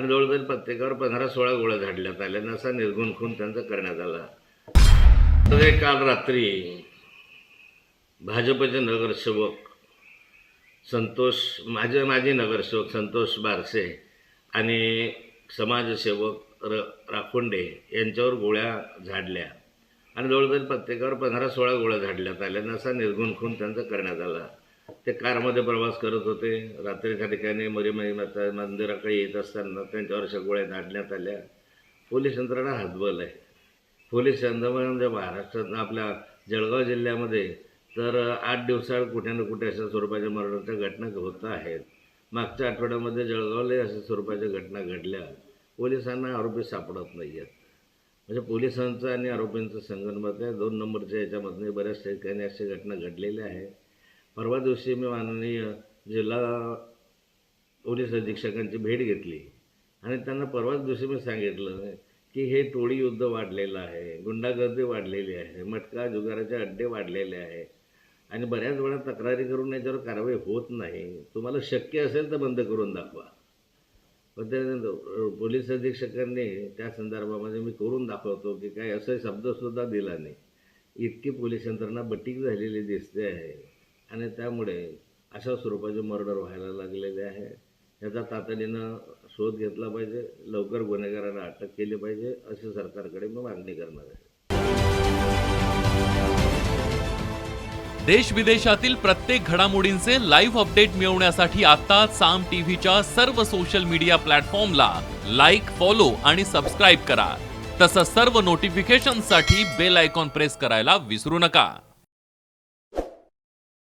आणि जवळजवळ प्रत्येकावर पंधरा सोळा गोळ्या झाडल्यात. आल्या आणि असा निर्गुण खून त्यांचा करण्यात आला. तर काल रात्री भाजपचे नगरसेवक संतोष माझे माजी नगरसेवक संतोष बारसे आणि समाजसेवक र राखोंडे यांच्यावर गोळ्या झाडल्या. आणि जवळजवळ प्रत्येकावर पंधरा सोळा गोळ्या झाडल्यात. आल्या आणि असा निर्गुण खून त्यांचा करण्यात आला. ते कारमध्ये प्रवास करत होते. रात्रीच्या ठिकाणी मरीमाई माता मंदिराकडे येत असताना त्यांच्यावर अशा गोळ्या आल्या. पोलीस यंत्रणा हातबल आहे. पोलीस यंत्रणा म्हणजे महाराष्ट्रात आपल्या जळगाव जिल्ह्यामध्ये तर आठ दिवसात कुठे ना कुठे अशा स्वरूपाच्या मरणाच्या घटना होत आहेत. मागच्या आठवड्यामध्ये जळगावलाही अशा स्वरूपाच्या घटना घडल्या. पोलिसांना आरोपी सापडत नाही आहेत म्हणजे पोलिसांचं आणि आरोपींचं संगनमत आहे. दोन नंबरच्या याच्यामधनं बऱ्याच ठिकाणी अशा घटना घडलेल्या आहेत परवा दिवशी मी माननीय जिल्हा पोलीस अधीक्षकांची भेट घेतली. आणि त्यांना परवाच दिवशी मी सांगितलं की हे टोळी युद्ध वाढलेलं आहे गुंडागर्दी वाढलेली आहे मटका जुगाराचे अड्डे वाढलेले आहे. आणि बऱ्याच वेळा तक्रारी करून याच्यावर कारवाई होत नाही. तुम्हाला शक्य असेल तर बंद करून दाखवा. पण ते पोलीस अधीक्षकांनी त्या संदर्भामध्ये मी करून दाखवतो की काय असं शब्दसुद्धा दिला नाही. इतकी पोलीस यंत्रणा बटीक झालेली दिसते आहे. आणि त्यामुळे अशा स्वरूपाचे मर्डर व्हायला लागलेले आहे. याचा तातडीनं शोध घेतला पाहिजे लवकर गुन्हेगारांना अटक केली पाहिजे अशी सरकारकडे मी मागणी करणार आहे. देश विदेशातील प्रत्येक घडामोडींचे लाईव्ह अपडेट मिळवण्यासाठी आता साम टीव्हीच्या सर्व सोशल मीडिया प्लॅटफॉर्मला लाईक फॉलो आणि सबस्क्राईब करा. तसंच सर्व नोटिफिकेशनसाठी बेल आयकॉन प्रेस करायला विसरू नका.